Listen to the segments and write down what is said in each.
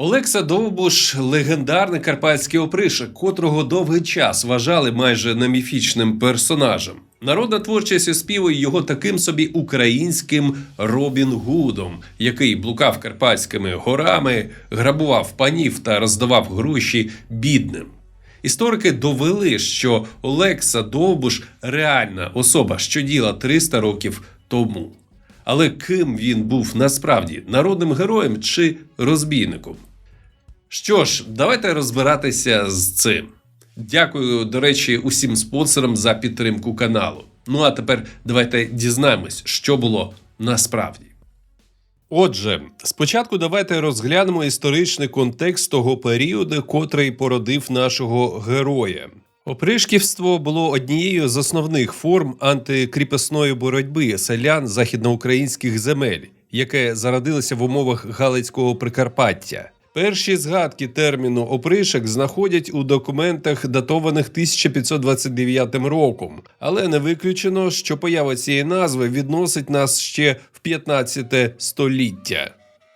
Олекса Довбуш легендарний карпатський опришок, котрого довгий час вважали майже неміфічним персонажем. Народна творчість оспівує його таким собі українським Робін Гудом, який блукав карпатськими горами, грабував панів та роздавав гроші бідним. Історики довели, що Олекса Довбуш реальна особа, що діла 300 років тому. Але ким він був насправді народним героєм чи розбійником? Що ж, давайте розбиратися з цим. Дякую, до речі, усім спонсорам за підтримку каналу. Ну а тепер давайте дізнаємось, що було насправді. Отже, спочатку давайте розглянемо історичний контекст того періоду, котрий породив нашого героя. Опришківство було однією з основних форм антикріпосної боротьби селян західноукраїнських земель, яке зародилося в умовах Галицького Прикарпаття. Перші згадки терміну опришок знаходять у документах, датованих 1529 роком, але не виключено, що поява цієї назви відносить нас ще в 15 століття.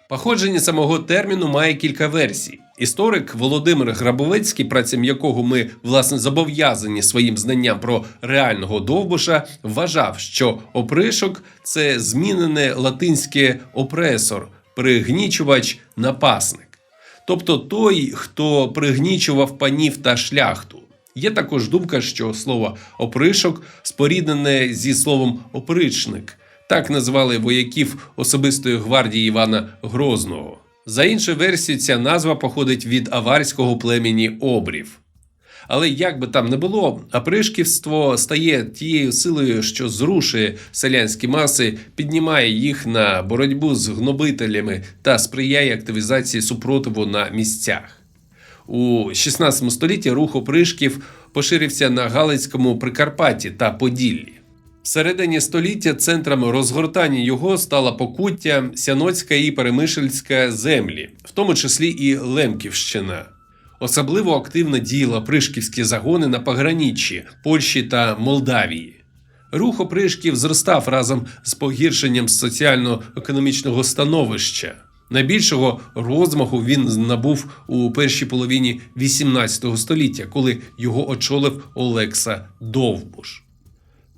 Походження самого терміну має кілька версій. Історик Володимир Грабовецький, працям якого ми власне зобов'язані своїм знанням про реального довбуша, вважав, що опришок це змінене латинське опресор, пригнічувач, напасник. Тобто той, хто пригнічував панів та шляхту. Є також думка, що слово опришок споріднене зі словом опричник. Так назвали вояків особистої гвардії Івана Грозного. За іншою версією, ця назва походить від аварського племені обрів. Але як би там не було, опришківство стає тією силою, що зрушує селянські маси, піднімає їх на боротьбу з гнобителями та сприяє активізації супротиву на місцях. У 16 столітті рух опришків поширився на Галицькому Прикарпатті та Поділлі. В середині століття центром розгортання його стала Покуття, Сяноцька і Перемишльська землі, в тому числі і Лемківщина. Особливо активно діяли опришківські загони на пограниччі Польщі та Молдавії. Рух опришків зростав разом з погіршенням соціально-економічного становища. Найбільшого розмаху він набув у першій половині XVIII століття, коли його очолив Олекса Довбуш.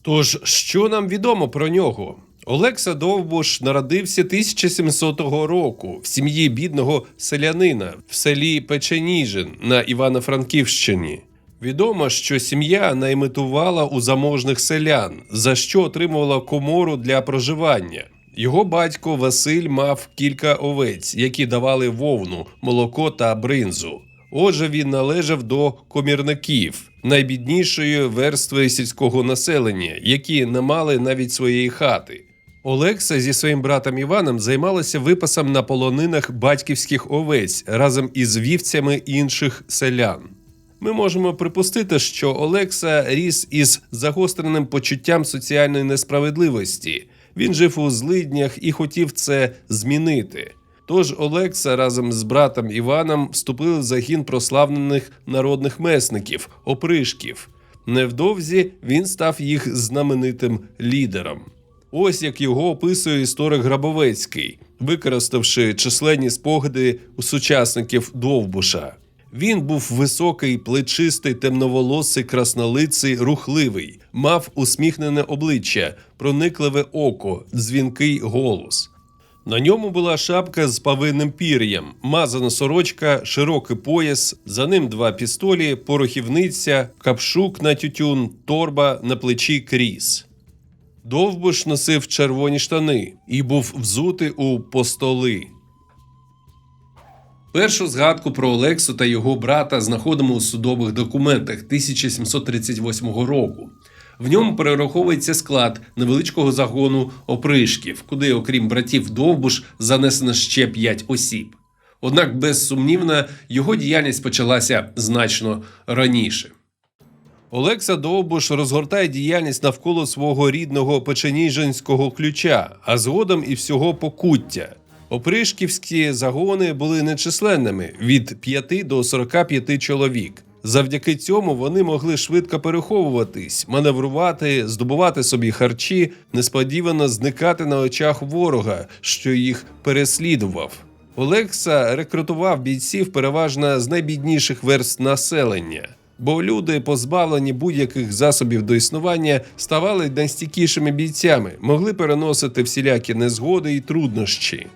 Тож, що нам відомо про нього? Олекса Довбуш народився 1700 року в сім'ї бідного селянина в селі Печеніжин на Івано-Франківщині. Відомо, що сім'я наймитувала у заможних селян, за що отримувала комору для проживання. Його батько Василь мав кілька овець, які давали вовну, молоко та бринзу. Отже, він належав до комірників, найбіднішої верстви сільського населення, які не мали навіть своєї хати. Олекса зі своїм братом Іваном займалася випасом на полонинах батьківських овець разом із вівцями інших селян. Ми можемо припустити, що Олекса ріс із загостреним почуттям соціальної несправедливості. Він жив у злиднях і хотів це змінити. Тож Олекса разом з братом Іваном вступили в загін прославлених народних месників, опришків. Невдовзі він став їх знаменитим лідером. Ось як його описує історик Грабовецький, використавши численні спогади у сучасників Довбуша. Він був високий, плечистий, темноволосий, краснолиций, рухливий, мав усміхнене обличчя, проникливе око, дзвінкий голос. На ньому була шапка з павинним пір'ям, мазана сорочка, широкий пояс, за ним два пістолі, порохівниця, капшук на тютюн, торба на плечі кріс. Довбуш носив червоні штани і був взутий у постоли. Першу згадку про Олексу та його брата знаходимо у судових документах 1738 року. В ньому перераховується склад невеличкого загону опришків, куди, окрім братів Довбуш, занесено ще п'ять осіб. Однак, безсумнівно, його діяльність почалася значно раніше. Олекса Довбуш розгортає діяльність навколо свого рідного печеніжинського ключа, а згодом і всього покуття. Опришківські загони були нечисленними від 5 до 45 чоловік. Завдяки цьому вони могли швидко переховуватись, маневрувати, здобувати собі харчі, несподівано зникати на очах ворога, що їх переслідував. Олекса рекрутував бійців переважно з найбідніших верст населення, бо люди, позбавлені будь-яких засобів до існування, ставали найстійкішими бійцями, могли переносити всілякі незгоди і труднощі.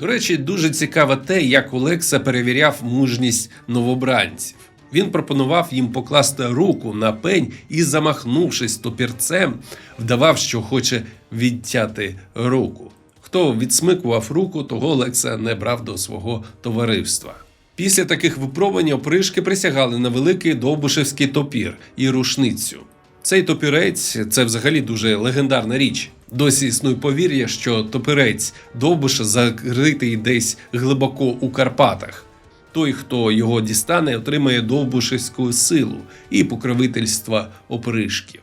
До речі, дуже цікаво те, як Олекса перевіряв мужність новобранців. Він пропонував їм покласти руку на пень і, замахнувшись топірцем, вдавав, що хоче відтяти руку. Хто відсмикував руку, того Олекса не брав до свого товариства. Після таких випробувань опришки присягали на великий довбушевський топір і рушницю. Цей топірець це взагалі дуже легендарна річ. Досі існує повір'я, що топірець довбуша закритий десь глибоко у Карпатах. Той, хто його дістане, отримає довбушевську силу і покровительства опришків.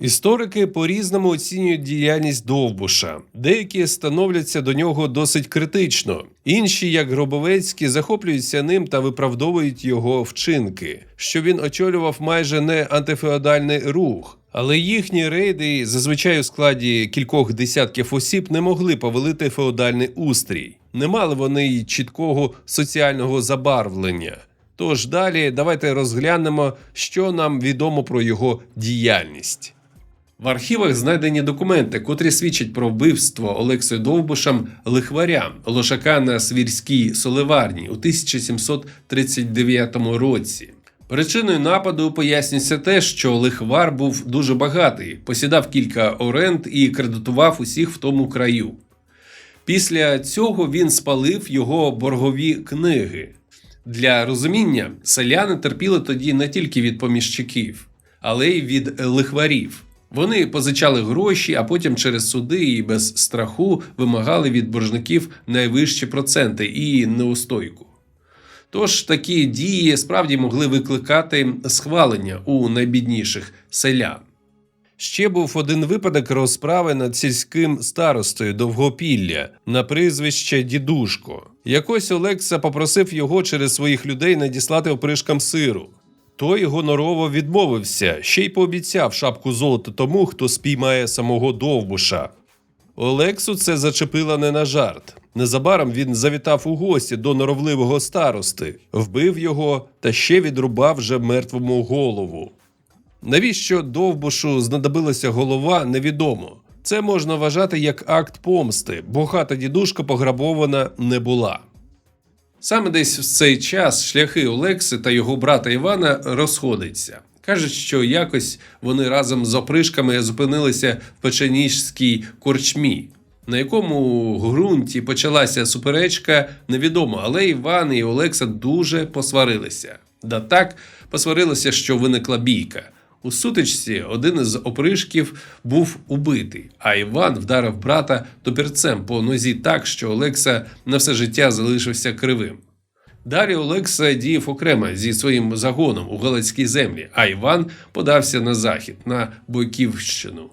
Історики по-різному оцінюють діяльність Довбуша. Деякі становляться до нього досить критично, інші, як Гробовецькі, захоплюються ним та виправдовують його вчинки, що він очолював майже не антифеодальний рух. Але їхні рейди, зазвичай у складі кількох десятків осіб, не могли повелити феодальний устрій. Не мали вони й чіткого соціального забарвлення. Тож далі давайте розглянемо, що нам відомо про його діяльність. В архівах знайдені документи, котрі свідчать про вбивство Олексою Довбушем лихваря Лошака на Свірській Соливарні у 1739 році. Причиною нападу пояснюється те, що лихвар був дуже багатий, посідав кілька оренд і кредитував усіх в тому краю. Після цього він спалив його боргові книги. Для розуміння селяни терпіли тоді не тільки від поміщиків, але й від лихварів. Вони позичали гроші, а потім через суди і без страху вимагали від боржників найвищі проценти і неустойку. Тож такі дії справді могли викликати схвалення у найбідніших селян. Ще був один випадок розправи над сільським старостою Довгопілля на прізвище Дідушко. Якось Олекса попросив його через своїх людей надіслати опришкам сиру. Той гонорово відмовився, ще й пообіцяв шапку золота тому, хто спіймає самого довбуша. Олексу це зачепило не на жарт. Незабаром він завітав у гості до норовливого старости, вбив його та ще відрубав вже мертвому голову. Навіщо довбушу знадобилася голова, невідомо. Це можна вважати як акт помсти, бо хата дідушка пограбована не була. Саме десь в цей час шляхи Олекси та його брата Івана розходяться. Кажуть, що якось вони разом з опришками зупинилися в Печеніжській корчмі. На якому ґрунті почалася суперечка, невідомо, але Іван і Олекса дуже посварилися. Да так посварилися, що виникла бійка. У сутичці один із опришків був убитий, а Іван вдарив брата топірцем по нозі так, що Олекса на все життя залишився кривим. Далі Олекса діяв окремо зі своїм загоном у Галицькій землі, а Іван подався на захід, на Бойківщину.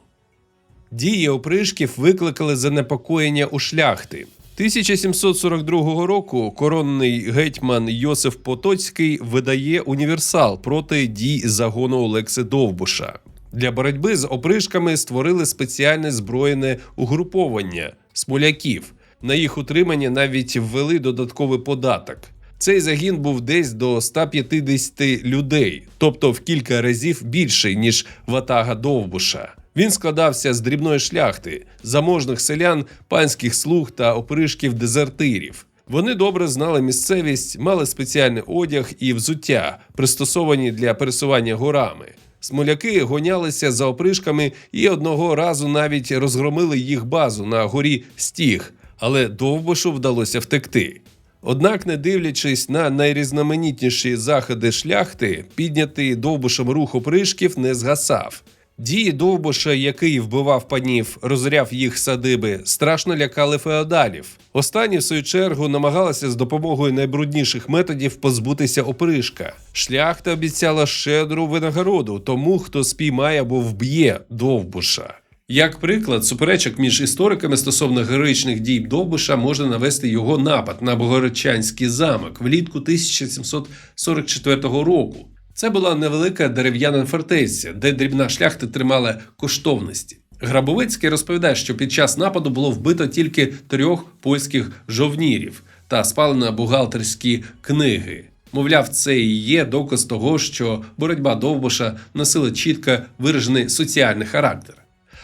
Дії опришків викликали занепокоєння у шляхти. 1742 року коронний гетьман Йосиф Потоцький видає універсал проти дій загону Олекси Довбуша. Для боротьби з опришками створили спеціальне збройне угруповання смоляків. На їх утримання навіть ввели додатковий податок. Цей загін був десь до 150 людей, тобто в кілька разів більший, ніж ватага Довбуша. Він складався з дрібної шляхти, заможних селян, панських слуг та опришків дезертирів. Вони добре знали місцевість, мали спеціальний одяг і взуття, пристосовані для пересування горами. Смоляки гонялися за опришками і одного разу навіть розгромили їх базу на горі Стіг, але довбушу вдалося втекти. Однак, не дивлячись на найрізноманітніші заходи шляхти, піднятий довбушем рух опришків не згасав. Дії довбуша, який вбивав панів, розряв їх садиби, страшно лякали феодалів. Останні, в свою чергу, намагалися з допомогою найбрудніших методів позбутися опришка. Шляхта обіцяла щедру винагороду тому, хто спіймає або вб'є довбуша. Як приклад, суперечок між істориками стосовно героїчних дій Довбуша можна навести його напад на Богородчанський замок влітку 1744 року. Це була невелика дерев'яна фортеця, де дрібна шляхта тримала коштовності. Грабовицький розповідає, що під час нападу було вбито тільки трьох польських жовнірів та спалено бухгалтерські книги. Мовляв, це і є доказ того, що боротьба Довбуша носила чітко виражений соціальний характер.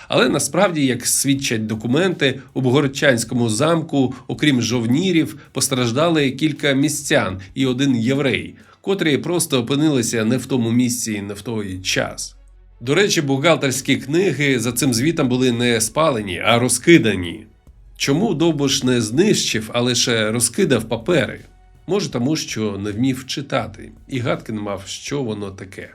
Але насправді, як свідчать документи, у Богородчанському замку, окрім жовнірів, постраждали кілька містян і один єврей, котрі просто опинилися не в тому місці і не в той час. До речі, бухгалтерські книги за цим звітом були не спалені, а розкидані. Чому Довбуш не знищив, а лише розкидав папери? Може, тому що не вмів читати, і гадки не мав, що воно таке.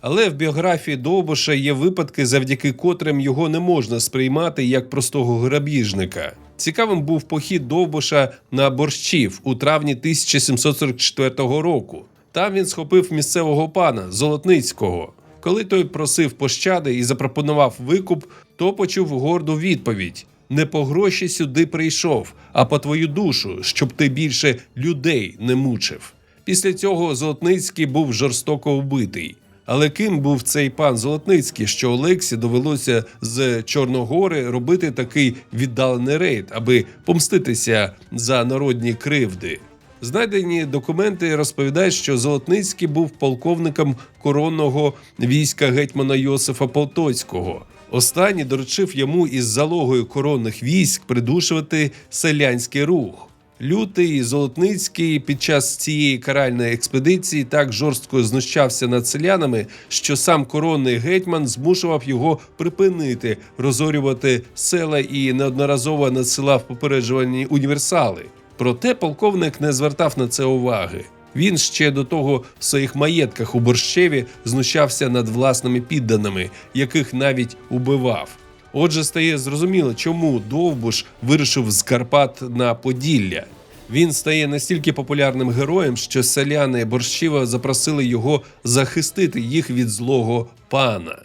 Але в біографії Довбуша є випадки, завдяки котрим його не можна сприймати як простого грабіжника. Цікавим був похід Довбуша на борщів у травні 1744 року. Там він схопив місцевого пана Золотницького. Коли той просив пощади і запропонував викуп, то почув горду відповідь: не по гроші сюди прийшов, а по твою душу, щоб ти більше людей не мучив. Після цього Золотницький був жорстоко вбитий. Але ким був цей пан Золотницький, що Олексі довелося з Чорногори робити такий віддалений рейд, аби помститися за народні кривди? Знайдені документи розповідають, що Золотницький був полковником коронного війська гетьмана Йосифа Потоцького. Останній доручив йому із залогою коронних військ придушувати селянський рух. Лютий Золотницький під час цієї каральної експедиції так жорстко знущався над селянами, що сам коронний гетьман змушував його припинити розорювати села і неодноразово надсилав попереджувальні універсали. Проте полковник не звертав на це уваги. Він ще до того в своїх маєтках у борщеві знущався над власними підданими, яких навіть убивав. Отже, стає зрозуміло, чому Довбуш вирішив з Карпат на Поділля. Він стає настільки популярним героєм, що селяни Борщева запросили його захистити їх від злого пана.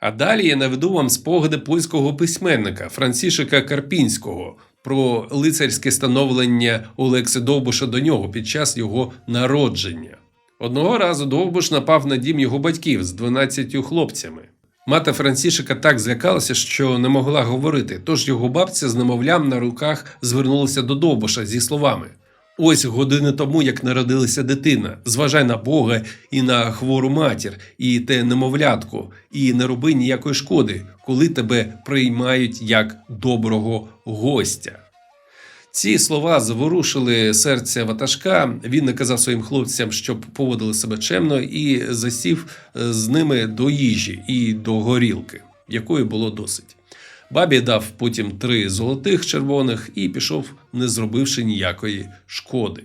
А далі я наведу вам спогади польського письменника Франсішика Карпінського про лицарське становлення Олекси Довбуша до нього під час його народження. Одного разу Довбуш напав на дім його батьків з 12 хлопцями. Мати Франсішика так злякалася, що не могла говорити, тож його бабця з немовлям на руках звернулася до Довбуша зі словами: Ось години тому, як народилася дитина, зважай на Бога і на хвору матір, і те немовлятко, і не роби ніякої шкоди, коли тебе приймають як доброго гостя. Ці слова заворушили серце ватажка. Він наказав своїм хлопцям, щоб поводили себе чемно, і засів е, з ними до їжі і до горілки, якої було досить. Бабі дав потім три золотих червоних і пішов, не зробивши ніякої шкоди.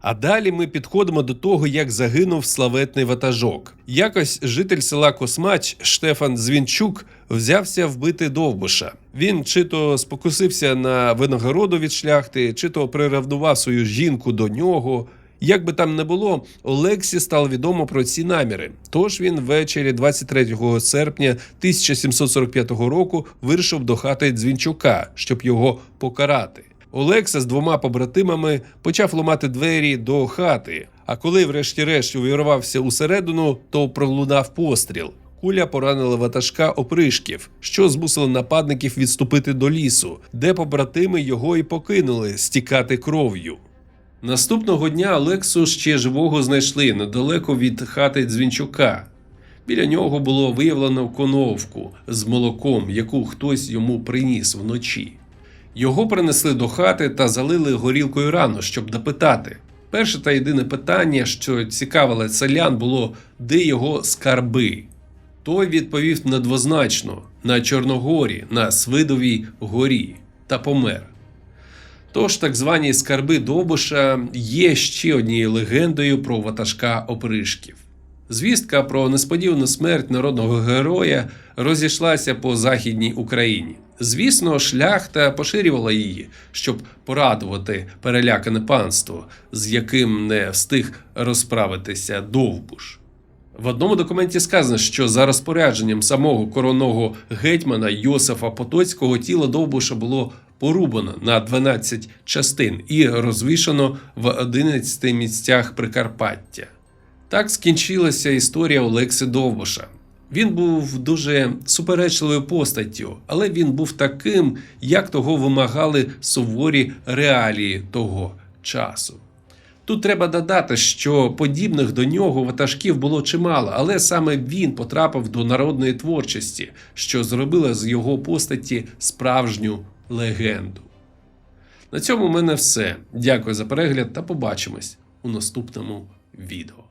А далі ми підходимо до того, як загинув славетний ватажок. Якось житель села Космач Штефан Звінчук взявся вбити довбуша. Він чи то спокусився на винагороду від шляхти, чи то приравнував свою жінку до нього. Як би там не було, Олексі стало відомо про ці наміри. Тож він ввечері 23 серпня 1745 року вирішив до хати Дзвінчука, щоб його покарати. Олекса з двома побратимами почав ламати двері до хати. А коли, врешті-решт, увірвався усередину, то пролунав постріл. Куля поранила ватажка опришків, що змусило нападників відступити до лісу, де побратими його і покинули стікати кров'ю. Наступного дня Олексу ще живого знайшли недалеко від хати Дзвінчука. Біля нього було виявлено коновку з молоком, яку хтось йому приніс вночі. Його принесли до хати та залили горілкою рано, щоб допитати. Перше та єдине питання, що цікавило селян, було де його скарби. Той відповів недвозначно на Чорногорі, на Свидовій горі та помер. Тож так звані скарби Довбуша є ще однією легендою про ватажка опришків. Звістка про несподівану смерть народного героя розійшлася по західній Україні. Звісно, шляхта поширювала її, щоб порадувати перелякане панство, з яким не встиг розправитися Довбуш. В одному документі сказано, що за розпорядженням самого коронного гетьмана Йосифа Потоцького тіло Довбуша було порубано на 12 частин і розвішано в 11 місцях Прикарпаття. Так скінчилася історія Олекси Довбуша. Він був дуже суперечливою постаттю, але він був таким, як того вимагали суворі реалії того часу. Тут треба додати, що подібних до нього ватажків було чимало, але саме він потрапив до народної творчості, що зробило з його постаті справжню легенду. На цьому в мене все. Дякую за перегляд та побачимось у наступному відео.